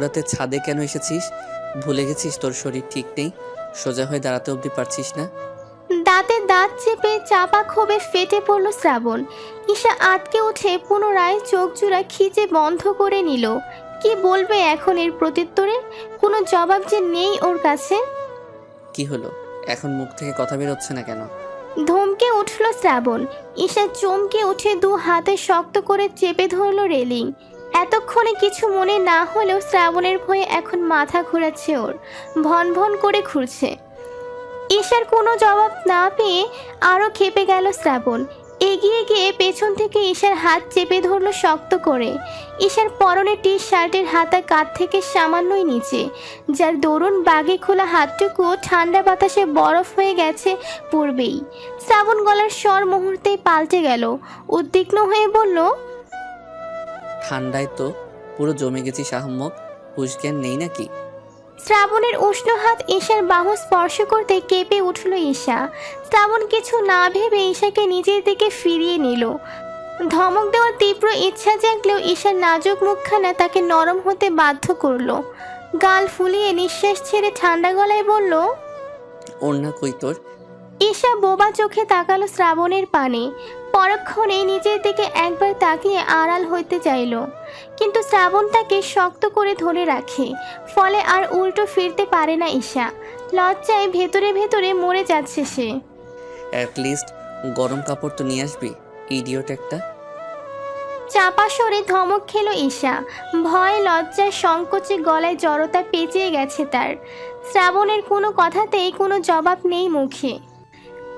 রাতে ছাদে কেন এসেছিস? ভুলে গেছিস তোর শরীর ঠিক নেই? সোজা হয়ে দাঁড়াতে অবধি পারছিস না? দাঁতে দাঁত চেপে চাপা ক্ষোভে ফেটে পড়ল শ্রাবণ। ঈশা আটকে উঠে পুনরায় চোখ জোড়া খিচে বন্ধ করে নিল। কি বলবে এখন এর প্রত্যুত্তরে? কোনো জবাব যে নেই ওর কাছে? কি হলো? এখন মুখ থেকে কথা বেরোচ্ছে না কেন? ধমকে উঠল শ্রাবণ। ঈশা চমকে উঠে দু হাতে শক্ত করে চেপে ধরল রেলিং। এতক্ষণে কিছু মনে না হলেও শ্রাবণের ভয়ে এখন মাথা ঘোরাচ্ছে ওর। ভন ভন করে ঘুরছে। ঈশার কোনো জবাব না পেয়ে আরও খেপে গেল শ্রাবণ। এগিয়ে গিয়ে পেছন থেকে ঈশার হাত চেপে ধরল শক্ত করে। ঈশার পরনে টি শার্টের হাতা কাত থেকে সামান্যই নিচে। যার দরুন বাগে খোলা হাতটুকু ঠান্ডা বাতাসে বরফ হয়ে গেছে পূর্বেই। শ্রাবণ গলার স্বর মুহূর্তেই পাল্টে গেল। উদ্বিগ্ন হয়ে বলল ঠান্ডায় তো পুরো জমে গেছিস আহম্মক হুশজ্ঞান নেই নাকি? শ্রাবণের উষ্ণ হাত ঈশার বাহু স্পর্শ করতে কেঁপে উঠল ঈশা। শ্রাবণ কিছু না ভেবে ঈশাকে নিজের দিকে ফিরিয়ে নিল। ধমক দেওয়ার তীব্র ইচ্ছা জাগলেও ঈশার নাজুক মুখখানা তাকে নরম হতে বাধ্য করল। গাল ফুলিয়ে নিঃশ্বাস ছেড়ে ঠান্ডা গলায় বলল ওড়না কই তোর? ঈশা বোবা চোখে তাকালো শ্রাবণের পানে। পরক্ষণে নিজের দিকে একবার তাকিয়ে আড়াল হইতে চাইল। কিন্তু শ্রাবণ তাকে শক্ত করে ধরে রাখে ফলে আর উল্টো ফিরতে পারে না ঈশা। লজ্জায় ভেতরে ভেতরে মরে যাচ্ছে সে। অ্যাটলিস্ট গরম কাপড় তো নিয়ে আসবি ইডিওট একটা। চাপা সরে ধমক খেলো ঈশা। ভয় লজ্জায় সংকোচে গলায় জড়তা পেঁচিয়ে গেছে তার। শ্রাবণের কোনো কথাতেই কোনো জবাব নেই মুখে।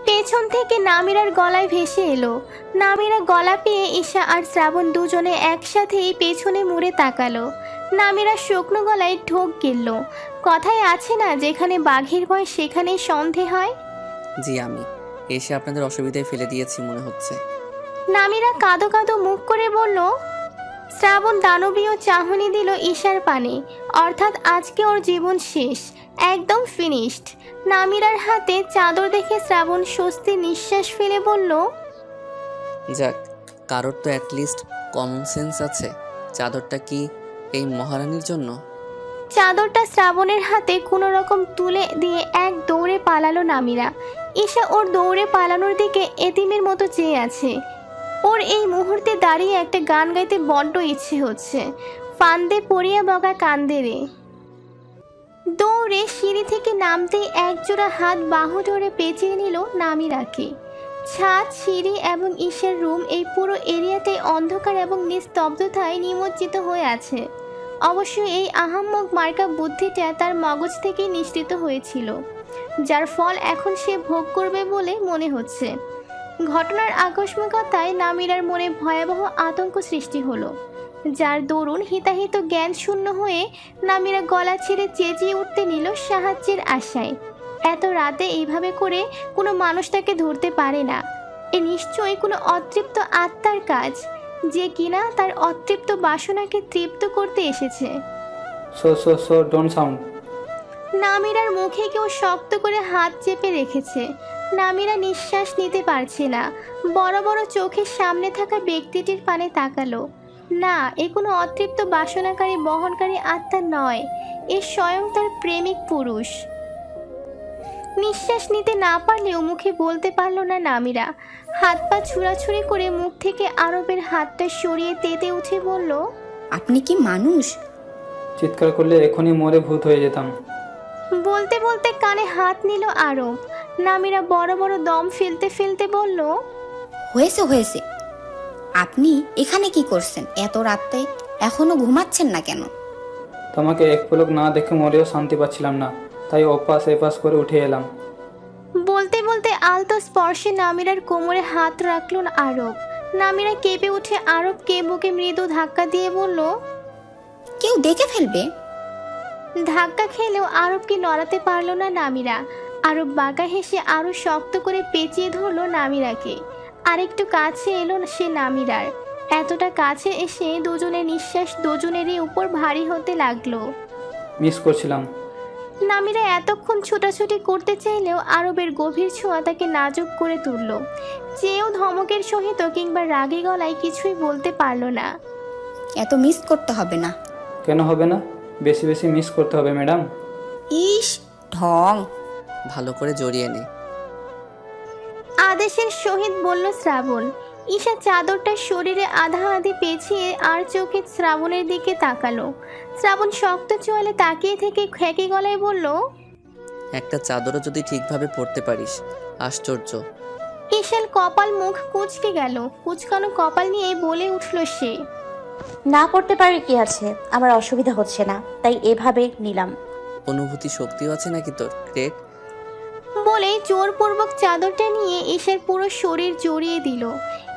পেছন থেকে নামিরার গলায় ভেসে এলো। নামিরা গলা পেয়ে ঈশা আর শ্রাবণ দুজনে একসাথেই পেছনে মুড়ে তাকালো। নামিরা শুকনো গলায় ঢোক গেলল। কথায় আছে না যেখানে বাঘের ভয় সেখানেই সন্ধে হয়? জি আমি। এসে আপনাদের অসুবিধায় ফেলে দিয়েছি মনে হচ্ছে। নামিরা কাঁদো কাঁদো মুখ করে বলল শ্রাবণ দানবীয় চাহনি দিল ঈশার পানে। অর্থাৎ আজকে ওর জীবন শেষ। একদম ফিনিশড নামিরার হাতে চাদর দেখে শ্রাবণ স্বস্তি নিঃশ্বাস ফেলে বলল যাক কারোর তো অ্যাটলিস্ট কমন সেন্স আছে। চাদরটা কি এই মহারানীর জন্য? চাদরটা শ্রাবণের হাতে কোনো রকম তুলে দিয়ে এক দৌড়ে পালালো নামিরা। ঈশা ওর দৌড়ে পালানোর দিকে এতিমের মতো চেয়ে আছে। ওর এই মুহূর্তে দাঁড়িয়ে একটা গান গাইতে বড্ড ইচ্ছে হচ্ছে। ফান্দে পড়িয়া বগা কান্দে রে। দৌড়ে সিঁড়ি থেকে নামতেই একজোড়া হাত বাহু ধরে পেঁচিয়ে নিল নামিরাকে। ছাদ, সিঁড়ি এবং ঈশের রুম এই পুরো এরিয়াটাই অন্ধকার এবং নিস্তব্ধতায় নিমজ্জিত হয়ে আছে। অবশ্য এই আহাম্মক মার্কা বুদ্ধিটা তার মগজ থেকেই নিশ্চিত হয়েছিল, যার ফল এখন সে ভোগ করবে বলে মনে হচ্ছে। ঘটনার আকস্মিকতায় নামিরার মনে ভয়াবহ আতঙ্ক সৃষ্টি হলো। যার দরুন হিতাহিত জ্ঞান শূন্য হয়ে নামিরা গলা ছেড়ে চেঁচিয়ে উঠতে নিল সাহায্যের আশায়। এত রাতে এইভাবে করে কোনো মানুষ তাকে ধরতে পারে না। এ নিশ্চয়ই কোনো অতৃপ্ত আত্মার কাজ যে কিনা তার অতৃপ্ত বাসনাকে তৃপ্ত করতে এসেছে. নামিরার মুখে কেউ শক্ত করে হাত চেপে রেখেছে। নামিরা নিঃশ্বাস নিতে পারছে না। বড় বড় চোখের সামনে থাকা ব্যক্তিটির পানে তাকালো। না এ কোনো অতৃপ্ত বাসনাকারী বহনকারী আত্মা নয়। এ স্বয়ং তার প্রেমিক পুরুষ। নিঃশ্বাস নিতে না পারলেও মুখে বলতে পারল না নামিরা। হাত পা ছুড়াছুড়ি করে মুখ থেকে আরবের হাতটা সরিয়ে তেতে উঠে বলল আপনি কি মানুষ? চিৎকার করলে এখনই মরে ভূত হয়ে যেতাম। বলতে বলতে কানে হাত নিল আরব। নামিরা বড় বড় দম ফেলতে ফেলতে বলল হয়েছে হয়েছে। আপনি এখানে কি করছেন? এত রাতে এখনও ঘুমাচ্ছেন না কেন? তোমাকে এক পলক না দেখে মরেও শান্তি পাচ্ছিলাম না। তাই ওপাশ এপাশ করে উঠে এলাম। বলতে বলতে আলতো স্পর্শে নামিরার কোমরে হাত রাখল আরব। নামিরা কেঁপে উঠে আরবকে বুকে মৃদু ধাক্কা দিয়ে বলল কেউ দেখে ফেলবে? ধাক্কা খেলেও আরবকে নড়াতে পারল না নামিরা। আরব বাঁকা হেসে আরও শক্ত করে পেঁচিয়ে ধরলো নামিরাকে। আরেকটু কাছে এলো সে নামিরার। এতটা কাছে এসে দুজনের নিঃশ্বাস দুজনেরই উপর ভারী হতে লাগল। মিস করছিলাম। নামিরা এতক্ষণ ছোটাছুটি করতে চাইলেও আরবের গভীর ছোঁয়া তাকে নাজুক করে তুলল। চেয়েও ধমকের সহিত কিংবা রাগী গলায় কিছুই বলতে পারল না। এত মিস করতে হবে না। কেন হবে না? বেশি বেশি মিস করতে হবে ম্যাডাম। ইস ঢং। ভালো করে জড়িয়ে নে। আদেশের সহিত বলল শ্রাবণ ঈশা চাদরটা শরীরে আধা আধি পেঁচিয়ে আর চোখে শ্রাবণের দিকে তাকালো। শ্রাবণ শক্ত চোয়ালে তাকিয়ে থেকে খেকে গলায় বলল একটা চাদরও যদি ঠিকভাবে পরতে পারিস আশ্চর্য। ঈশাল কপাল মুখ কুচকে গেল কুচকানো কপাল নিয়ে বলে উঠল সে না পড়তে পারে কি আছে? আমার অসুবিধা হচ্ছে না তাই এভাবে নিলাম। অনুভূতি শক্তিও আছে নাকি তোর গ্রেট বলে জোরপূর্বক চাদরটা নিয়ে ঈশার পুরো শরীর জড়িয়ে দিল।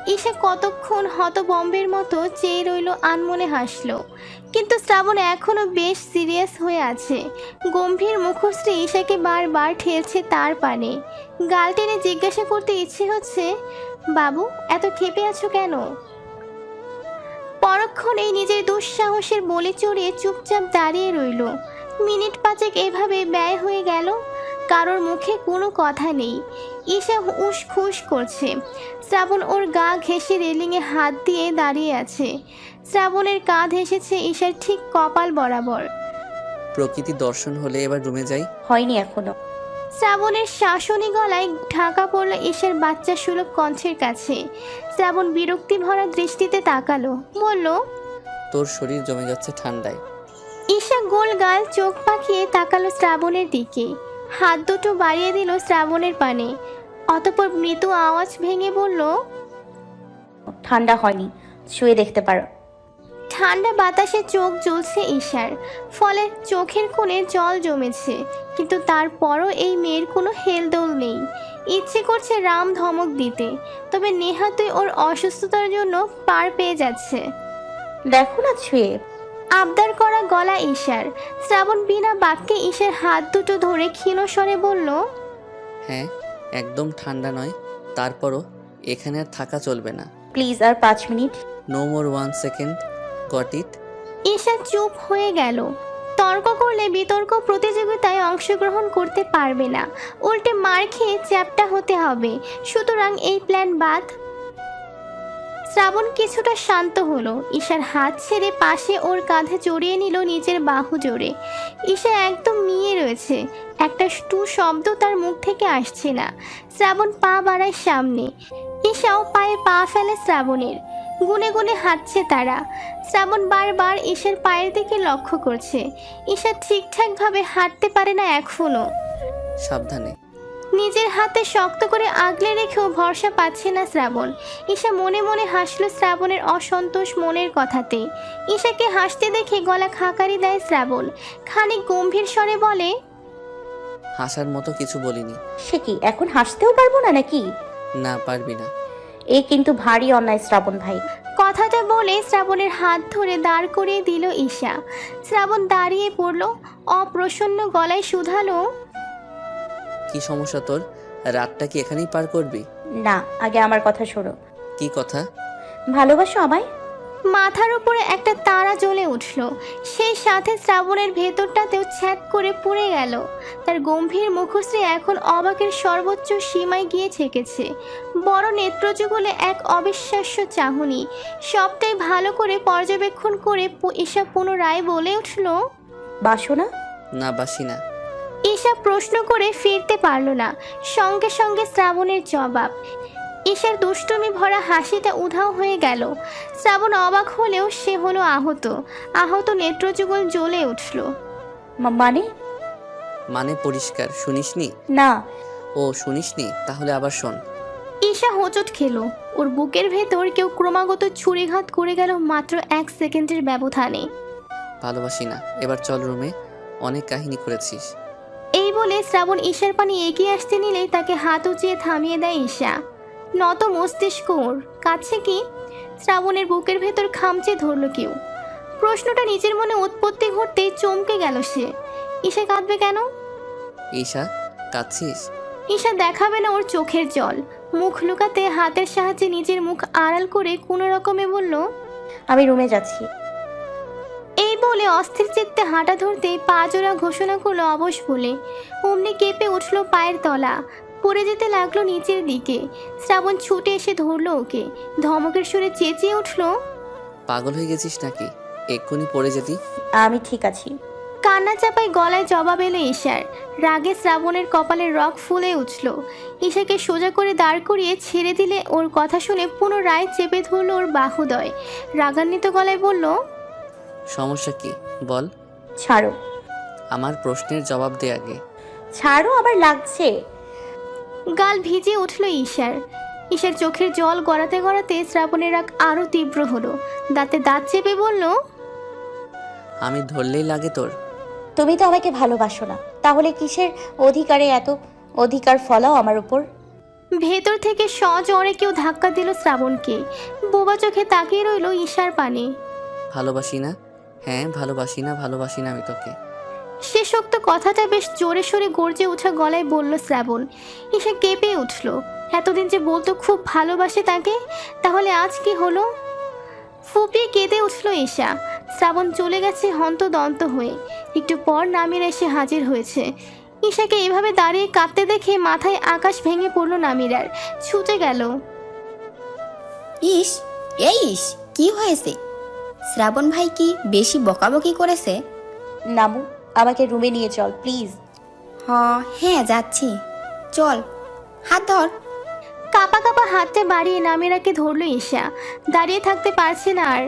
ঈশা কতক্ষণ হতবম্বের মতো চেয়ে রইল আনমনে হাসল। কিন্তু শ্রাবণ এখনও বেশ সিরিয়াস হয়ে আছে। গম্ভীর মুখশ্রী ঈশাকে বারবার ঠেলছে তার পানে। গাল টেনে জিজ্ঞাসা করতে ইচ্ছে হচ্ছে, বাবু, এত খেপে আছো কেন? পরক্ষণেই নিজের দুঃসাহসের বলে চড়িয়ে চুপচাপ দাঁড়িয়ে রইল। মিনিট পাঁচেক এভাবে ব্যয় হয়ে গেল। কারোর মুখে কোনো কথা নেই। ঈশা উস খুশ করছে। শ্রাবণ ওর গা ঘেঁষে রেলিংয়ে হাত দিয়ে দাঁড়িয়ে আছে। শ্রাবণের কাঁধ এসেছে ঈশার ঠিক কপাল বরাবর। প্রকৃতি দর্শন হলে এবার রুমে যাই? হয়নি এখনও। শ্রাবণের শাসনী গলায় ঢাকা পড়ল ঈশার বাচ্চা সুলভ কণ্ঠের কাছে। শ্রাবণ বিরক্তি ভরা দৃষ্টিতে তাকালো। বলল তোর শরীর জমে যাচ্ছে ঠান্ডায়। ঈশা গোল গাল চোখ পাকিয়ে তাকালো শ্রাবণের দিকে। হাত দুটো বাড়িয়ে দিল শ্রাবণের পানে। অতপর মৃদু আওয়াজ ভেঙে বলল ঠান্ডা হয়নি শুয়ে দেখতে পারো। ঠান্ডা বাতাসে চোখ জ্বলছে ঈশার ফলে চোখের কোণে জল জমেছে কিন্তু তারপরও এই মেয়ের কোনো হেলদোল নেই। ইচ্ছে করছে রাম ধমক দিতে তবে নেহাতই ওর অসুস্থতার জন্য পার পেয়ে যাচ্ছে। দেখো না ছুঁয়ে আবদার করা গলা ঈশার। শ্রাবণ বিনা বাক্যে ঈশার হাত দুটো ধরে ক্ষীণস্বরে বলল হ্যাঁ একদম ঠান্ডা নয় তারপরও এখানে আর থাকা চলবে না। প্লিজ আর পাঁচ minute. No more one second got it Isha চুপ হয়ে গেল। তর্ক করলে বিতর্ক প্রতিযোগিতায় অংশগ্রহণ করতে পারবে না। উল্টে মার খেয়ে চ্যাপটা হতে হবে। সুতরাং এই প্ল্যান বাদ। শ্রাবণ কিছুটা শান্ত হলো। ঈশার হাত ছেড়ে পাশে ওর কাঁধে জড়িয়ে নিল নিজের বাহু জোরে। ঈশা একদম মিয়ে রয়েছে। একটা টু শব্দ তার মুখ থেকে আসছে না। শ্রাবণ পা বাড়ায় সামনে। ঈশাও পায়ে পা ফেলে শ্রাবণের। গুনে গুনে হাঁটছে তারা। শ্রাবণ বারবার ঈশার পায়ের দিকে লক্ষ্য করছে। ঈশা ঠিকঠাকভাবে হাঁটতে পারে না এখনও। সাবধানে। নিজের হাতে শক্ত করে আগলে রেখেও ভরসা পাচ্ছে না শ্রাবণ। ঈশা মনে মনে হাসলো শ্রাবণের অসন্তোষ মনের কথাতে। ঈশাকে হাসতে দেখে গলা খাকারি দেয় শ্রাবণ। খানিক গম্ভীর স্বরে বলে হাসার মতো কিছু বলিনি। সে কি এখন হাসতেও পারব না নাকি? না পারবি না। এ কিন্তু ভারী অন্যায় শ্রাবণ ভাই। কথাটা বলে শ্রাবণের হাত ধরে দাঁড় করিয়ে দিল ঈশা। শ্রাবণ দাঁড়িয়ে পড়ল অপ্রসন্ন গলায় শুধালো কি সমস্যা তোর? রাতটা কি এখানেই পার করবি? না আগে আমার কথা শোনো। কি কথা? ভালোবাসো আমায়? মাথার উপরে একটা তারা জ্বলে উঠল। সেই সাথে শ্রাবণের ভেতরটাতেও ছ্যাক করে পুড়ে গেল। তার গম্ভীর মুখশ্রী এখন অবাকের সর্বোচ্চ সীমায় গিয়ে ঠেকেছে। বড় নেত্রযুগলে এক অবিশ্বাস্য চাহনি। সবটাই ভালো করে পর্যবেক্ষণ করে ঈশা পুনরায় বলে উঠল। বাসো না না বাসি না। ঈশা প্রশ্ন করে ফিরতে পারল না। সঙ্গে সঙ্গে শ্রাবণের জবাব। ঈশার দুষ্টুমি ভরা হাসিটা উধাও হয়ে গেল। শ্রাবণ অবাক হলেও সে হলো আহত। আহত নেত্রযুগল জ্বলে উঠল। মা- মানে? মানে পরিষ্কার শুনিসনি? না। ও শুনিসনি? তাহলে আবার শোন। ঈশা হোঁচট খেলো। ওর বুকের ভেতর কেউ ক্রমাগত ছুরিঘাত করে গেল মাত্র এক সেকেন্ডের ব্যবধানে। ভালোবাসি না। এবার চল রুমে। অনেক কাহিনী করেছিস। এই বলে শ্রাবণ ঈশার পানি এগিয়ে আসতে নিলেই তাকে হাত উঁচিয়ে থামিয়ে দেয় ঈশা। নত মস্তিষ্ক ওর। কাছে কি? শ্রাবণের বুকের ভেতর খামচে ধরল কেউ। প্রশ্নটা নিজের মনে উৎপত্তি ঘটতেই চমকে গেল সে। ঈশা কাঁদবে কেন? ঈশা কাঁদছিস? ঈশা দেখাবে না ওর চোখের জল। মুখ লুকাতে হাতের সাহায্যে নিজের মুখ আড়াল করে কোনো রকমে বলল আমি রুমে যাচ্ছি। এই বলে অস্থির চিত্তে হাঁটা ধরতেই পা জোড়া ঘোষণা করল অবশ বলে। অমনি কেঁপে উঠল পায়ের তলা। পড়ে যেতে লাগল নিচের দিকে। শ্রাবণ ছুটে এসে ধরলো ওকে। ধমকের সুরে চেঁচিয়ে উঠল পাগল হয়ে গেছিস নাকি? এক্ষুনি পড়ে যেতি। আমি ঠিক আছি। কান্না চাপায় গলায় জবাব এলো ঈশার। রাগে শ্রাবণের কপালের রক ফুলে উঠল। ঈশাকে সোজা করে দাঁড় করিয়ে ছেড়ে দিলে ওর কথা শুনে পুনরায় চেপে ধরলো ওর বাহুদয়। রাগান্বিত গলায় বলল সমস্যা কি? বল। ছাড়ো। আমার প্রশ্নের জবাব দে আগে। ছাড়ো আবার লাগছে। গাল ভিজে উঠল ঈশার। ঈশার চোখের জল গড়াতে গড়াতে শ্রাবণের রাগ আরও তীব্র হলো। দাঁতে দাঁত চেপে বলল আমি ধরলেই লাগে তোর। তুমি তো আমাকে ভালোবাসো না। তাহলে কিসের অধিকারে এত অধিকার ফলাও আমার উপর? ভেতর থেকে সজোরে কেউ ধাক্কা দিল শ্রাবণকে। বোবা চোখে তাকিয়ে রইল ঈশার পানে। ভালোবাসি না? হ্যাঁ ভালোবাসি না ভালোবাসি না আমি তোকে। সে শক্ত কথাটা বেশ জোরে সোরে গর্জে ওঠা গলায় বলল শ্রাবণ। ঈশা কেঁপে উঠল। এতদিন যে বলতো খুব ভালোবাসে তাকে তাহলে আজ কি হলো? ফুপিয়ে কেঁদে উঠল ঈশা। শ্রাবণ চলে গেছে হন্তদন্ত হয়ে। একটু পর নামিরা এসে হাজির হয়েছে। ঈশাকে এভাবে দাঁড়িয়ে কাঁদতে দেখে মাথায় আকাশ ভেঙে পড়ল নামিরার। ছুটে গেল। ইস এই ইস কি হয়েছে? শ্রাবণ ভাই কি বেশি বকাবকি করেছে? নামু আমাকে রুমে নিয়ে চল প্লিজ। হ হ্যাঁ যাচ্ছি। চল হাত ধর। কাপা কাপা হাতটা বাড়িয়ে নামিরাকে ধরলো ঈশা। দাঁড়িয়ে থাকতে পারছে না আর।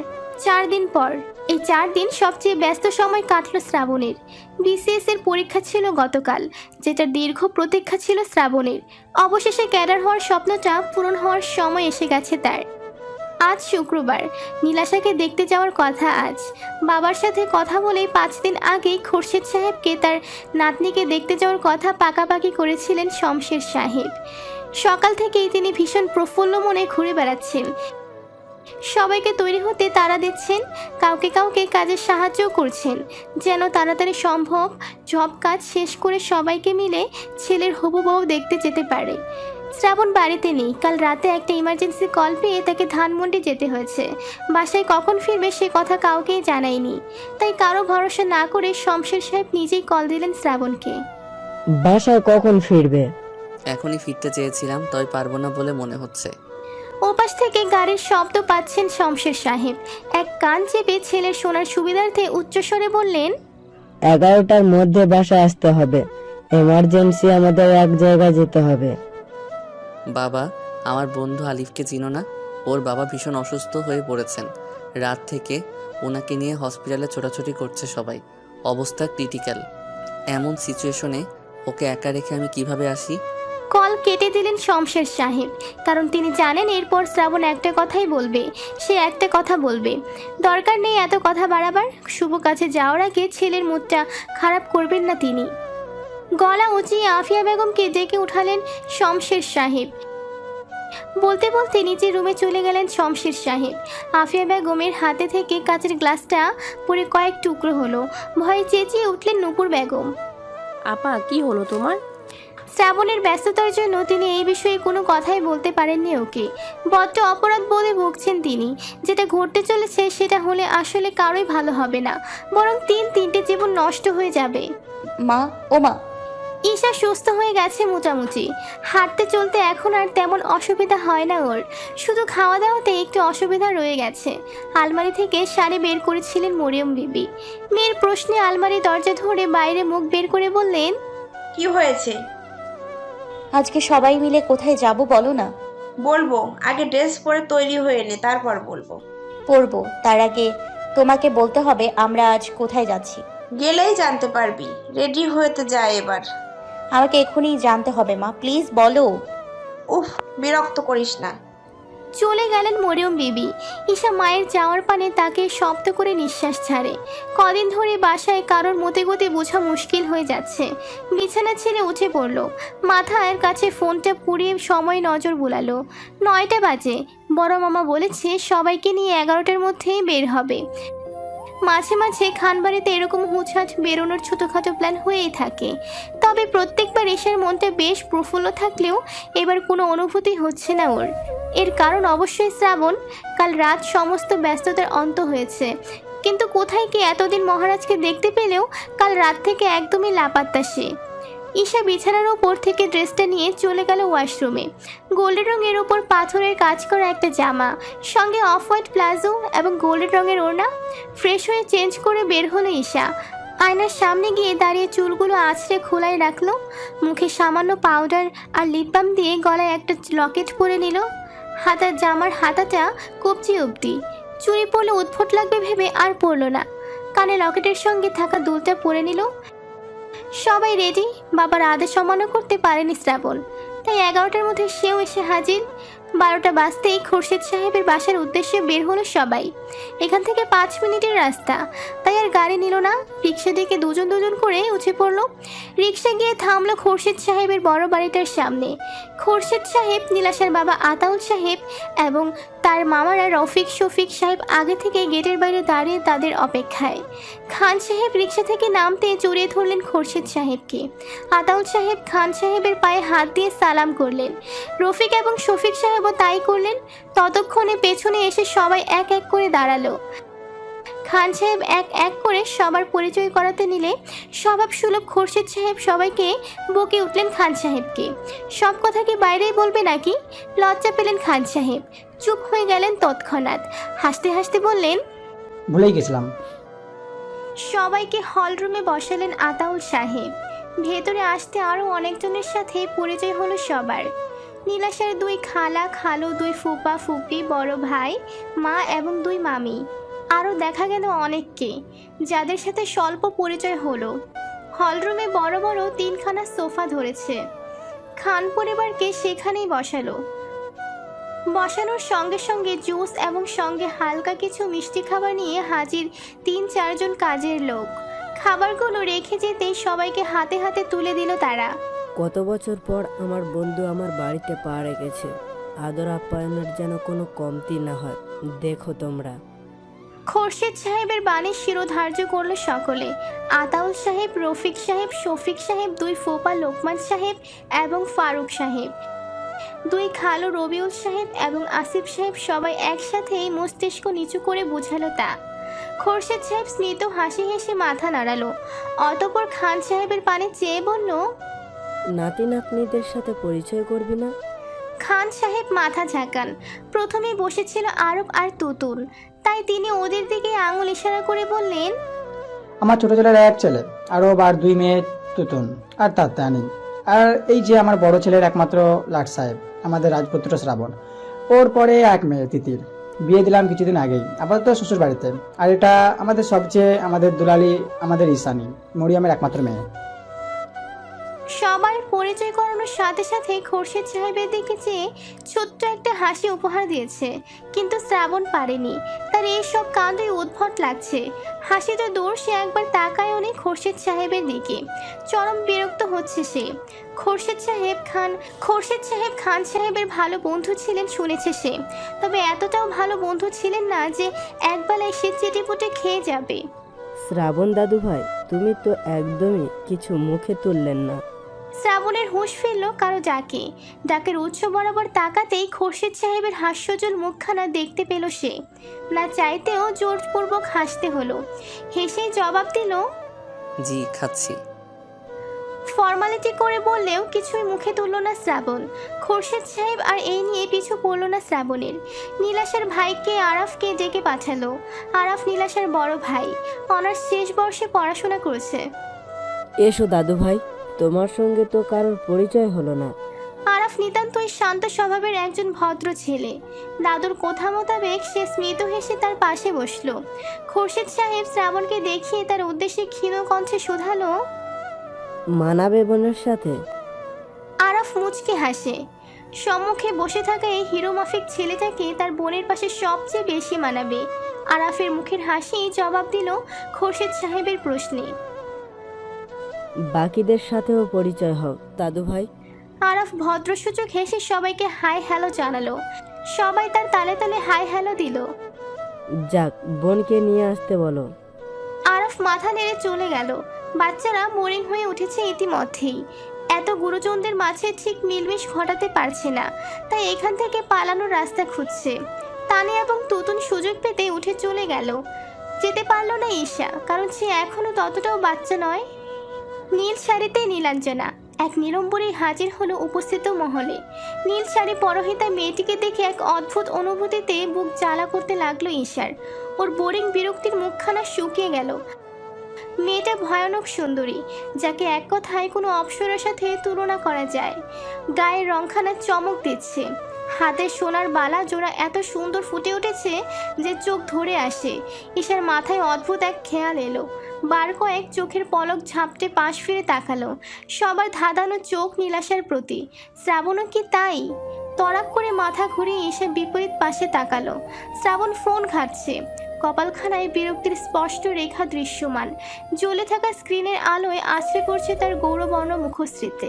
চার দিন পর এই চার দিন সবচেয়ে ব্যস্ত সময় কাটলো শ্রাবণের। বিসিএস এর পরীক্ষা ছিল গতকাল যেটা দীর্ঘ প্রতীক্ষা ছিল শ্রাবণের। অবশেষে ক্যাডার হওয়ার স্বপ্নটা পূরণ হওয়ার সময় এসে গেছে তার। আজ শুক্রবার। নীলাশাকে দেখতে যাওয়ার কথা আজ। বাবার সাথে কথা বলে পাঁচ দিন আগেই খোরশেদ সাহেবকে তার নাতনিকে দেখতে যাওয়ার কথা পাকাপাকি করেছিলেন শমশের সাহেব। সকাল থেকেই তিনি ভীষণ প্রফুল্ল মনে ঘুরে বেড়াচ্ছেন। সবাইকে তৈরি হতে তারা দিচ্ছেন, কাউকে কাউকে কাজের সাহায্যও করছেন। যেন তাড়াতাড়ি সম্ভব, জব কাজ শেষ করে সবাইকে মিলে ছেলের হবু বউ দেখতে যেতে পারে। শ্রাবণ বাড়িতে নেই। কাল রাতে একটা ইমার্জেন্সি কল পেয়ে তাকে ধানমন্ডি যেতে হয়েছে। বাসায় কখন ফিরবে সে কথা কাউকেই জানায়নি। তাই কারও ভরসা না করে শমশের সাহেব নিজেই কল দিলেন শ্রাবণকে। বাসায় কখন ফিরবে? এখনই ফিরতে চেয়েছিলাম তবে পারব না বলে মনে হচ্ছে। ওপাশ থেকে গাড়ির শব্দ পাচ্ছেন শমশের সাহেব। এক কান চেপে ছেলের শোনার সুবিধার্থে উচ্চস্বরে বললেন এগারোটার মধ্যে বাসায় আসতে হবে। এমার্জেন্সি আমাদের এক জায়গায় যেতে হবে। বাবা, আমার বন্ধু আলিফকে চিনো না? ওর বাবা ভীষণ অসুস্থ হয়ে পড়েছেন। রাত থেকে ওনাকে নিয়ে হসপিটালে ছোটাছুটি করছে সবাই। অবস্থা ক্রিটিক্যাল। এমন সিচুয়েশনে ওকে একা রেখে আমি কীভাবে আসি? কল কেটে দিলেন শমশের সাহেব। কারণ তিনি জানেন এরপর শ্রাবণ একটা কথাই বলবে। সে একটা কথা বলবে। দরকার নেই এত কথা বাড়াবার। শুভ কাছে যাওয়ার আগে ছেলের মুডটা খারাপ করবেন না তিনি। গলা উঁচিয়ে আফিয়া বেগমকে ডেকে উঠালেন শমশের সাহেব। বলতে বলতে নিচের রুমে চলে গেলেন শমশের সাহেব। আফিয়া বেগমের হাতে থেকে কাচের গ্লাসটা পরে কয়েক টুকরো হলো। ভয়ে চেঁচিয়ে উঠলেন নূপুর বেগম। আপা কি হলো তোমার? শ্রাবণের ব্যস্ততার জন্য তিনি এই বিষয়ে কোনো কথাই বলতে পারেননি ওকে। বড্ড অপরাধ বলে ভুগছেন তিনি। যেটা ঘটতে চলেছে সেটা হলে আসলে কারোই ভালো হবে না। বরং তিন তিনটে জীবন নষ্ট হয়ে যাবে। মা ও মা ঈশা সুস্থ হয়ে গেছে মোটামুটি। হাঁটতে চলতে এখন আর তেমন অসুবিধা হয় না ওর। শুধু খাওয়া দাওয়াতে একটু অসুবিধা রয়ে গেছে। আলমারি থেকে শাড়ি বের করেছিলেন মরিয়ম বিবি। মেয়ের প্রশ্নে আলমারি দরজা ধরে বাইরে মুখ বের করে বললেন কি হয়েছে? আজকে সবাই মিলে কোথায় যাব বলো না? বলব। আগে ড্রেস পরে তৈরি হয়ে নে তারপর বলব। পরবো। তার আগে তোমাকে বলতে হবে আমরা আজ কোথায় যাচ্ছি। গেলেই জানতে পারবি। রেডি হতে যায় এবার। আমাকে এখনই জানতে হবে মা। প্লিজ বলো। উফ বিরক্ত করিস না। চলে গেলেন মরিয়ম বিবি। ঈশা মায়ের যাওয়ার পানে তাকে শব্দ করে নিঃশ্বাস ছাড়ে। কদিন ধরে বাসায় কারোর মতে গতে বোঝা মুশকিল হয়ে যাচ্ছে। বিছানা ছেড়ে উঠে পড়ল। মাথার কাছে ফোনটা পুড়িয়ে সময় নজর বুলালো। নয়টা বাজে। বড় মামা বলেছে সবাইকে নিয়ে এগারোটার মধ্যেই বের হবে। মাঝে মাঝে খানবাড়িতে এরকম হুঁচহাট বেরোনোর ছোটোখাটো প্ল্যান হয়েই থাকে। তবে প্রত্যেকবার এসার মনটা বেশ প্রফুল্ল থাকলেও এবার কোনো অনুভূতি হচ্ছে না ওর। এর কারণ অবশ্যই শ্রাবণ, কাল রাত সমস্ত ব্যস্ততার অন্ত হয়েছে। কিন্তু কোথায় কি এতদিন মহারাজকে দেখতে পেলেও কাল রাত থেকে একদমই লাপাত্তা সে। ঈশা বিছানার ওপর থেকে ড্রেসটা নিয়ে চলে গেল ওয়াশরুমে। গোল্ডেন রঙের ওপর পাথরের কাজ করা একটা জামা, সঙ্গে অফ হোয়াইট প্লাজো এবং গোল্ডেন রঙের ওড়না। ফ্রেশ হয়ে চেঞ্জ করে বের হলো ঈশা। আয়নার সামনে গিয়ে দাঁড়িয়ে চুলগুলো আছড়ে খোলায় রাখল। মুখে সামান্য পাউডার আর লিপ বাম দিয়ে গলায় একটা লকেট পরে নিল। হাতার জামার হাতাটা কবজি অবধি। চুরি পড়লে উদ্ভট লাগবে ভেবে আর পরলো না। কানে লকেটের সঙ্গে থাকা দুলটা পরে নিল। সবাই রেডি? বাবার আদেশ অমান্য করতে পারেনি শ্রাবণ। তাই এগারোটার মধ্যে সেও এসে হাজির। বারোটা বাজতেই খোরশেদ সাহেবের বাসার উদ্দেশ্যে বের হলো সবাই। এখান থেকে পাঁচ মিনিটের রাস্তা। তাই আর গাড়ি নিল না। রিক্সা থেকে দুজন দুজন করে উঠে পড়ল। রিক্সা গিয়ে থামলো খোরশেদ সাহেবের বড় বাড়িটার সামনে। খোরশেদ সাহেব, নীলাশার বাবা আতাউল সাহেব এবং তার মামারা রফিক, শফিক সাহেব আগে থেকে গেটের বাইরে দাঁড়িয়ে তাদের অপেক্ষায়। খান সাহেব রিক্সা থেকে নামতে জড়িয়ে ধরলেন খোরশেদ সাহেবকে। আতাউল সাহেব খান সাহেবের পায়ে হাত দিয়ে সালাম করলেন। রফিক এবং শফিক সাহেবও তাই করলেন। ততক্ষণে পেছনে এসে সবাই এক এক করে দাঁড়াল। খান সাহেব এক এক করে সবার পরিচয় করাতে নিলে স্বভাব সুলভ খোরশেদ সাহেব সবাইকে বকে উঠলেন খান সাহেবকে। সব কথা কি বাইরেই বলবে নাকি? লজ্জা পেলেন খান সাহেব। চুপ হয়ে গেলেন তৎক্ষণাৎ। হাসতে হাসতে বললেন ভুলেই গেছিলাম। সবাইকে হল রুমে বসালেন আতাউল সাহেব। ভেতরে আসতে আরও অনেকজনের সাথে পরিচয় হলো সবার। নীলাশার দুই খালা খালু দুই ফুপা ফুপি বড় ভাই মা এবং দুই মামি। আরও দেখা গেল অনেককে, যাদের সাথে স্বল্প পরিচয় হলো। হলরুমে বড় বড় তিনখানা সোফা ধরেছে। খান পরিবারকে সেখানেই বসালো। বসানোর সঙ্গে সঙ্গে জুস এবং সঙ্গে হালকা কিছু মিষ্টি খাবার নিয়ে হাজির তিন চারজন কাজের লোক। খাবারগুলো রেখে যেতেই সবাইকে হাতে হাতে তুলে দিল তারা। কত বছর পর আমার বন্ধু আমার বাড়িতে পা রেখেছে। আদর আপ্যায়নের যেন কোনো কমতি না হয়। দেখো তোমরা। খোরশেদ সাহেবের বাণীর শিরোধার্য করল সকলে। আতাউল সাহেব রফিক সাহেব শফিক সাহেব দুই ফোপা লোকমান সাহেব এবং ফারুক সাহেব। দুই খালো রবিউল সাহেব এবং আসিফ সাহেব সবাই একসাথেই মস্তিষ্ক নিচু করে বোঝালো তা। খোরশেদ সাহেব স্মিত হাসি হেসে মাথা নাড়ালো। অতপর খান সাহেবের পানে চেয়ে বলল নাতি নাতনিদের সাথে পরিচয় করবি না? খান সাহেব মাথা ঝাঁকান। প্রথমে বসেছিল আরব আর তুতুল। তাই তিনি ওদের দিকে আঙুল ইশারা করে বললেন, আমার ছোট ছেলের এক ছেলে আরও বার দুই মেয়ে তুতুন, আর তার তানি। আর এই যে আমার বড় ছেলের একমাত্র লাট সাহেব, আমাদের রাজপুত্র শ্রাবণ। ওর পরে এক মেয়ে, তিতির। বিয়ে দিলাম কিছুদিন আগেই, আপাতত শ্বশুর বাড়িতে। আর এটা আমাদের সবচেয়ে, আমাদের দুলালি, আমাদের ঈশানী, মরিয়ামের একমাত্র মেয়ে। সবার পরিচয় করানোর সাথে সাথে খোরশেদ সাহেবের দিকে চেয়ে ছোট্ট একটা হাসি উপহার দিয়েছে। কিন্তু শ্রাবণ পারেনি। তার এইসব কাণ্ডই উদ্ভট লাগছে। হাসিটা দূর, সে একবার তাকায়ও নেই খোরশেদ সাহেবের দিকে। চরম বিরক্ত হচ্ছে সে। খোরশেদ সাহেব খান, খোরশেদ সাহেব খান সাহেবের ভালো বন্ধু ছিলেন শুনেছে সে। তবে এতটাও ভালো বন্ধু ছিলেন না যে একবেলায় সে চেটেপুটে খেয়ে যাবে। শ্রাবণ দাদু ভাই তুমি তো একদমই কিছু মুখে তুললেন না। শ্রাবণের হুঁশ ফিরল কারও ডাকে। ডাকের উৎস বরাবর তাকাতেই খোরশেদ সাহেবের হাস্যজল মুখখানা দেখতে পেল সে। না চাইতেও জোরপূর্বক হাসতে হলো। হেসেই জবাব দিল জি খাচ্ছি। ফর্মালিটি করে বললেও কিছুই মুখে তুলল না শ্রাবণ। খোরশেদ সাহেব আর এই নিয়ে পিছু পড়ল না শ্রাবণের। নীলাশার ভাইকে আরাফকে ডেকে পাঠালো। আরাফ নীলাশার বড় ভাই। অনার্স শেষ বর্ষে পড়াশোনা করেছে। এসো দাদু ভাই তোমার সঙ্গে তো কারোর পরিচয় হলো না। আরাফ নিতান্তই শান্ত স্বভাবের একজন ভদ্র ছেলে। দাদুর কথা মোতাবেক সে স্মিত হেসে তার পাশে বসল। খোরশেদ সাহেব শ্রাবণকে দেখিয়ে তার উদ্দেশ্যে ক্ষীণ কণ্ঠে শোধালো মানাবে বোনের সাথে? আরাফ মুচকে হাসে। সম্মুখে বসে থাকা এই হিরো মাফিক ছেলেটাকে তার বোনের পাশে সবচেয়ে বেশি মানাবে। আরাফের মুখের হাসি জবাব দিল খোরশেদ সাহেবের প্রশ্নে। বাকিদের সাথেও পরিচয় হোক। দাদু ভাই? আরাফ ভদ্রসূচক হেসে সবাইকে হাই হ্যালো জানালো। সবাই তার তালে তালে হাই হ্যালো দিল। যাক বোনকে নিয়ে আসতে বলো। আরাফ মাথা নেড়ে চলে গেল। বাচ্চারা বোরিং হয়ে উঠেছে ইতিমধ্যেই। এত গুরুজনদের মাঝে ঠিক মিলমিশ ঘটাতে পারছে না। তাই এখান থেকে পালানোর রাস্তা খুঁজছে। তানে এবং তুতুন সুযোগ পেতে উঠে চলে গেল। যেতে পারল না ঈশা কারণ সে এখনও ততটাও বাচ্চা নয়। নীল শাড়িতে নীলাঞ্জনা। এক নিরম্বরী হাজির হলো উপস্থিত মহলে। নীল শাড়ি পরহিতা মেয়েটিকে দেখে এক অদ্ভুত অনুভূতিতে বুক জ্বালা করতে লাগল ঈশার। ওর বোরিং বিরক্তির মুখখানা শুকিয়ে গেল। মেয়েটা ভয়ানক সুন্দরী, যাকে এক কথায় কোনো অপসরের সাথে তুলনা করা যায়। গায়ের রংখানা চমক দিচ্ছে। হাতে সোনার বালা জোড়া এত সুন্দর ফুটে উঠেছে যে চোখ ধরে আসে। ঈশার মাথায় অদ্ভুত এক খেয়াল এলো। বার কয়েক চোখের পলক ঝাপটে পাশ ফিরে তাকালো। সবার ধাঁধানো চোখ নীলাশার প্রতি। শ্রাবণও কি তাই? তড়াক করে মাথা ঘুরিয়ে এসে বিপরীত পাশে তাকালো। শ্রাবণ ফোন ঘাটছে। কপালখানায় বিরক্তির স্পষ্ট রেখা দৃশ্যমান। জ্বলে থাকা স্ক্রিনের আলোয় আছড়ে পড়ছে তার গৌরবর্ণ মুখশ্রীতে।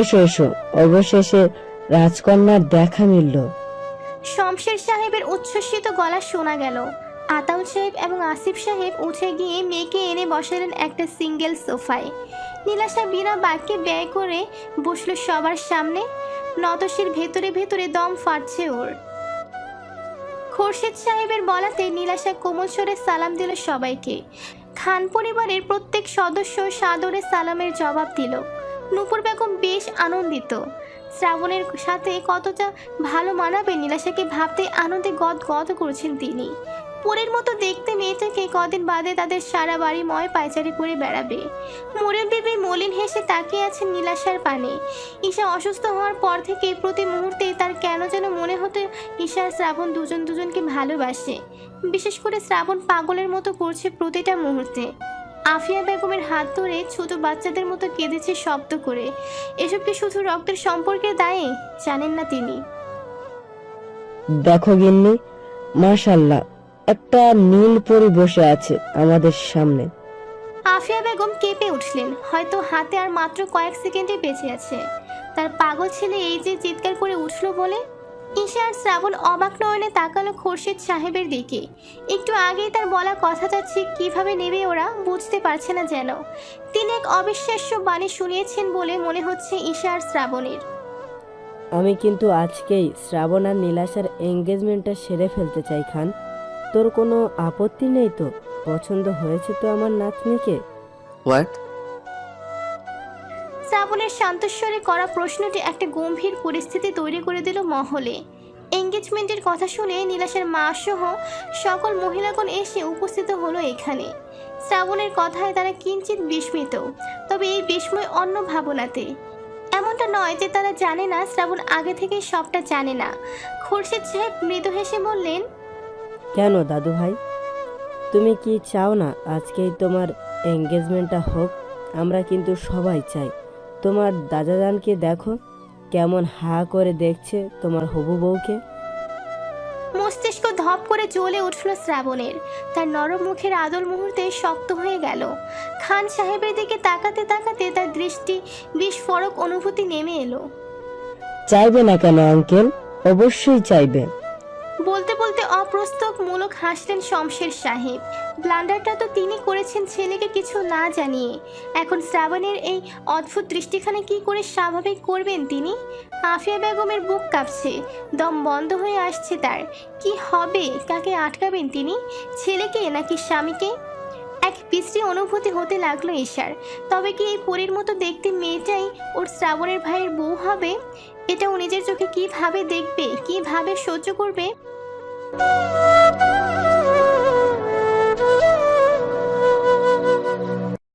এসো এসো। অবশেষে রাজকন্যার দেখা মিলল। শমশের সাহেবের উচ্ছ্বসিত গলা শোনা গেল। আতাউল সাহেব এবং আসিফ সাহেব উঠে গিয়ে মেয়েকে এনে বসালেন একটা সিঙ্গেল সোফায়। নীলাশা বিনা বাক্যে ব্যয় করে বসল সবার সামনে। নতশির ভেতরে ভেতরে দম ফাটছে ওর। খোরশেদ সাহেবের বলাতে নীলাশা কোমল স্বরে সালাম দিল সবাইকে। খান পরিবারের প্রত্যেক সদস্য সাদরে সালামের জবাব দিল। নূপুর বেগম বেশ আনন্দিত। শ্রাবণের সাথে কতটা ভালো মানাবে নীলাশাকে ভাবতে আনন্দে গদ গদ করছেন তিনি। পরের মতো দেখতে মেয়েটাকে কদিন বাদে তাদের সারা বাড়ি ময় পায়চারি করে বেড়াবে। মোরেল বিবি মলিন হেসে তাকিয়ে আছে নীলাশার পানে। ঈশা অসুস্থ হওয়ার পর থেকে প্রতি মুহূর্তে তার কেন যেন মনে হতো ঈশা শ্রাবণ দুজন দুজনকে ভালোবাসে। বিশেষ করে শ্রাবণ পাগলের মতো করছে প্রতিটা মুহূর্তে। আফিয়া বেগমের হাত ধরে ছোট বাচ্চাদের মতো কেঁদেছে শব্দ করে। এসব কি শুধু রক্তের সম্পর্কের দায়ে? জানেন না তিনি। দেখো গিন্নি, মাশাল্লাহ। একটা নীল পরি বসে আছে আমাদের সামনে। আফিয়া বেগম কেঁপে উঠলেন হয়তো হাতে আর মাত্র কয়েক সেকেন্ডে বেঁচে আছে। তার পাগল ছেলে এই যে চিৎকার করে উঠল বলে ঈশা আর শ্রাবণ অবাক নয়নে তাকালো খোরশেদ সাহেবের দিকে। একটু আগেই তার বলা কথাটা ঠিক কীভাবে নেবে ওরা বুঝতে পারছে না যেন। তিনি এক অবিশ্বাস্য বাণী শুনিয়েছেন বলে মনে হচ্ছে ঈশা আর শ্রাবণের। আমি কিন্তু আজকেই শ্রাবণ আর নীলাশার এঙ্গেজমেন্টটা সেরে ফেলতে চাই খান। তোর কোনো আপত্তি নেই তো? পছন্দ হয়েছে তো আমার নাতনিকে? হোয়াট শ্রাবণের শান্তস্বরে করা প্রশ্নটি একটা গম্ভীর পরিস্থিতি তৈরি করে দিল মহলে। এঙ্গেজমেন্টের কথা শুনে নীলাশের মা সহ সকল মহিলাগণ এসে উপস্থিত হলো এখানে। শ্রাবণের কথায় তারা কিঞ্চিত বিস্মিত তবে এই বিস্ময় অন্য ভাবনাতে। এমনটা নয় যে তারা জানে না শ্রাবণ আগে থেকে সবটা জানে না। খোরশেদ সাহেব মৃদু হেসে বললেন কেন দাদু ভাই তুমি কি চাও না আজকেই তোমার এঙ্গেজমেন্টটা হোক? আমরা কিন্তু সবাই চাই। তোমার দাদাজানকে দেখো কেমন হা করে দেখছে তোমার হবু বউকে। মস্তিষ্ক ধপ করে জ্বলে উঠল শ্রাবণের। তার নরম মুখের আদল মুহূর্তে শক্ত হয়ে গেল। খান সাহেবের দিকে তাকাতে তাকাতে তার দৃষ্টি বিস্ফোরক অনুভূতি নেমে এলো। চাইবে না কেন আঙ্কেল? অবশ্যই চাইবে। বলতে বলতে মূলক হাসলেন শমশের সাহেব। ব্লান্ডারটা তো তিনি করেছেন ছেলেকে কিছু না জানিয়ে। এখন শ্রাবণের এই অদ্ভুত দৃষ্টিখানে কি করে স্বাভাবিক করবেন তিনি? আফিয়া বেগমের বুক কাঁপছে, দম বন্ধ হয়ে আসছে তার। কি হবে? কাকে আটকাবেন তিনি? ছেলেকে নাকি স্বামীকে? এক বিশ্রী অনুভূতি হতে লাগল ঈশার। তবে কি এই পরীর মতো দেখতে মেয়েটাই ওর শ্রাবণের ভাইয়ের বউ হবে? এটা ও নিজের চোখে কীভাবে দেখবে? কীভাবে সহ্য করবে? 啊。